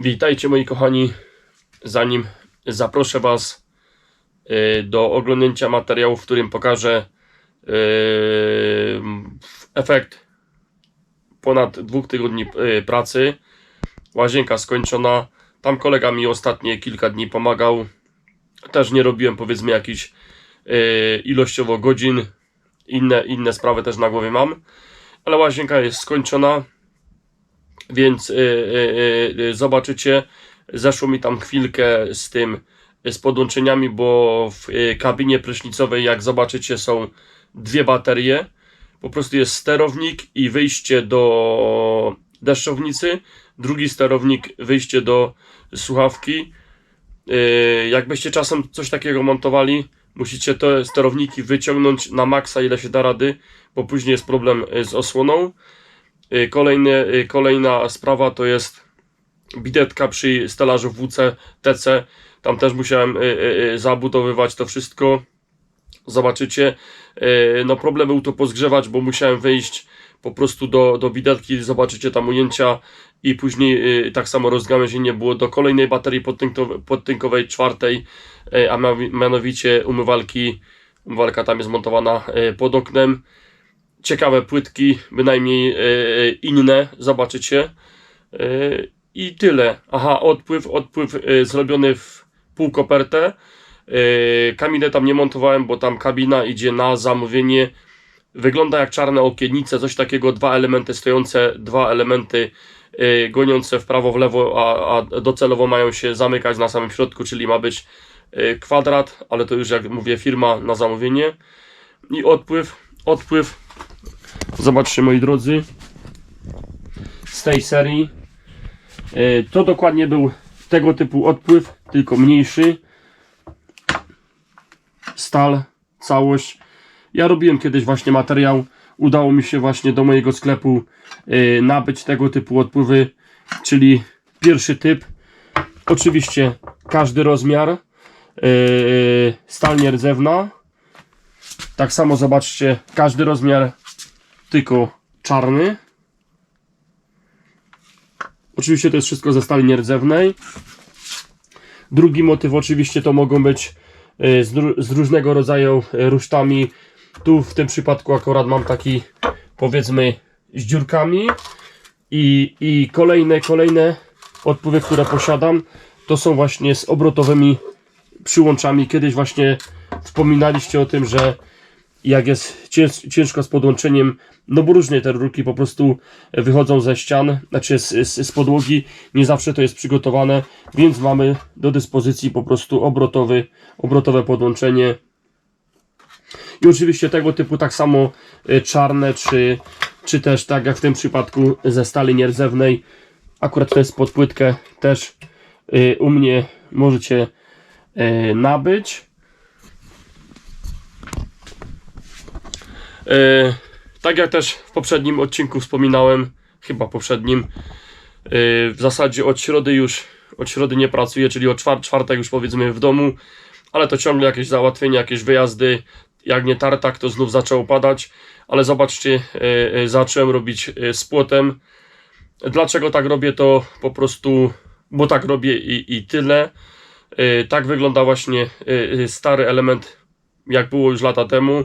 Witajcie moi kochani. Zanim zaproszę Was y, do oglądnięcia materiału, w którym pokażę y, efekt ponad dwóch tygodni y, pracy. Łazienka skończona. Tam kolega mi ostatnie kilka dni pomagał. Też nie robiłem powiedzmy jakichś ilościowo godzin. Inne, inne sprawy też na głowie mam. Ale łazienka jest skończona. Więc y, y, y, zobaczycie, zeszło mi tam chwilkę z tym, z podłączeniami, bo w kabinie prysznicowej, jak zobaczycie, są dwie baterie. Po prostu jest sterownik i wyjście do deszczownicy, drugi sterownik, wyjście do słuchawki. Jakbyście czasem coś takiego montowali, musicie te sterowniki wyciągnąć na maksa, ile się da rady, bo później jest problem z osłoną. Y, y, kolejna sprawa to jest bidetka przy stelażu WC, TC. Tam też musiałem y, zabudowywać to wszystko. Zobaczycie. No problem był to pozgrzewać, bo musiałem wejść po prostu do, do bidetki, zobaczycie tam ujęcia i później tak samo rozgałęzienie było do kolejnej baterii podtynkowej, czwartej, a mianowi- mianowicie umywalki. Umywalka tam jest montowana pod oknem ciekawe płytki, bynajmniej e, inne, zobaczycie. E, I tyle. Aha, odpływ, odpływ e, zrobiony w pół kopertę. E, Kabinę tam nie montowałem, bo tam kabina idzie na zamówienie. Wygląda jak czarne okiennice, coś takiego, dwa elementy stojące, dwa elementy e, goniące w prawo, w lewo, a, a docelowo mają się zamykać na samym środku, czyli ma być e, kwadrat, ale to już jak mówię firma na zamówienie. I odpływ, odpływ Zobaczcie moi drodzy. Z tej serii. E, to dokładnie był tego typu odpływ, tylko mniejszy. Stal, całość. Ja robiłem kiedyś właśnie materiał. Udało mi się właśnie do mojego sklepu e, nabyć tego typu odpływy czyli pierwszy typ. Oczywiście każdy rozmiar e, stal nierdzewna. Tak samo zobaczcie każdy rozmiar tylko czarny. Oczywiście to jest wszystko ze stali nierdzewnej. Drugi motyw oczywiście to mogą być y, z, z różnego rodzaju y, rusztami. Tu w tym przypadku akurat mam taki powiedzmy z dziurkami. I, i kolejne, kolejne odpływy, które posiadam, to są właśnie z obrotowymi przyłączami. Kiedyś właśnie wspominaliście o tym, że jak jest cięż, ciężko z podłączeniem, no bo różnie te rurki po prostu wychodzą ze ścian, znaczy z, z, z podłogi, nie zawsze to jest przygotowane, więc mamy do dyspozycji po prostu obrotowy, obrotowe podłączenie. I oczywiście tego typu tak samo y, czarne, czy, czy też tak jak w tym przypadku ze stali nierdzewnej, akurat to jest pod płytkę, też y, u mnie możecie nabyć. Tak jak też w poprzednim odcinku wspominałem, chyba poprzednim, e, w zasadzie od środy już, od środy nie pracuję, czyli od czwar czwartek już powiedzmy w domu, ale to ciągle jakieś załatwienia, jakieś wyjazdy, jak nie tartak, to znów zaczęło padać, ale zobaczcie, e, e, zacząłem robić e, z płotem. Dlaczego tak robię, to po prostu, bo tak robię i, i tyle. E, Tak wygląda właśnie e, e, stary element, jak było już lata temu.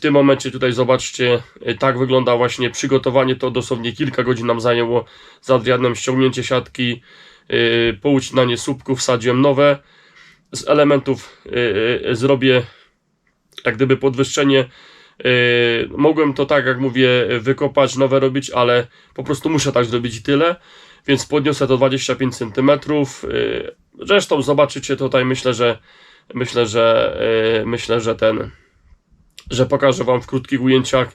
W tym momencie tutaj zobaczcie, e, tak wygląda właśnie przygotowanie. To dosłownie kilka godzin nam zajęło z Adrianem ściągnięcie siatki, e, poucinanie słupków, wsadziłem nowe. Z elementów e, zrobię jak gdyby podwyższenie. Mogłem to tak jak mówię wykopać, nowe robić, ale po prostu muszę tak zrobić i tyle. Więc podniosę to 25 cm. Zresztą zobaczycie tutaj myślę, że myślę, że myślę, że ten że pokażę Wam w krótkich ujęciach,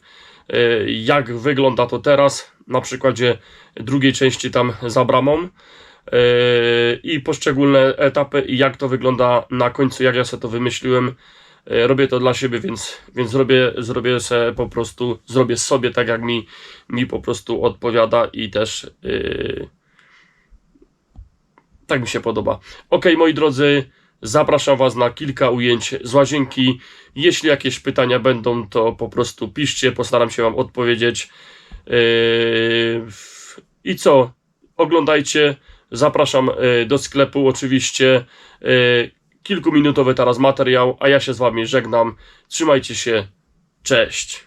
e, jak wygląda to teraz, na przykładzie drugiej części tam za bramą e, i poszczególne etapy i jak to wygląda na końcu, jak ja sobie to wymyśliłem. E, Robię to dla siebie, więc, więc zrobię, zrobię se po prostu, zrobię sobie tak, jak mi, mi po prostu odpowiada i też yy, tak mi się podoba. Ok, moi drodzy, zapraszam Was na kilka ujęć z łazienki. Jeśli jakieś pytania będą, to po prostu piszcie, postaram się Wam odpowiedzieć. Yy, I co? oglądajcie. Zapraszam e, do sklepu oczywiście. E, Kilkuminutowy teraz materiał, a ja się z Wami żegnam. Trzymajcie się. Cześć.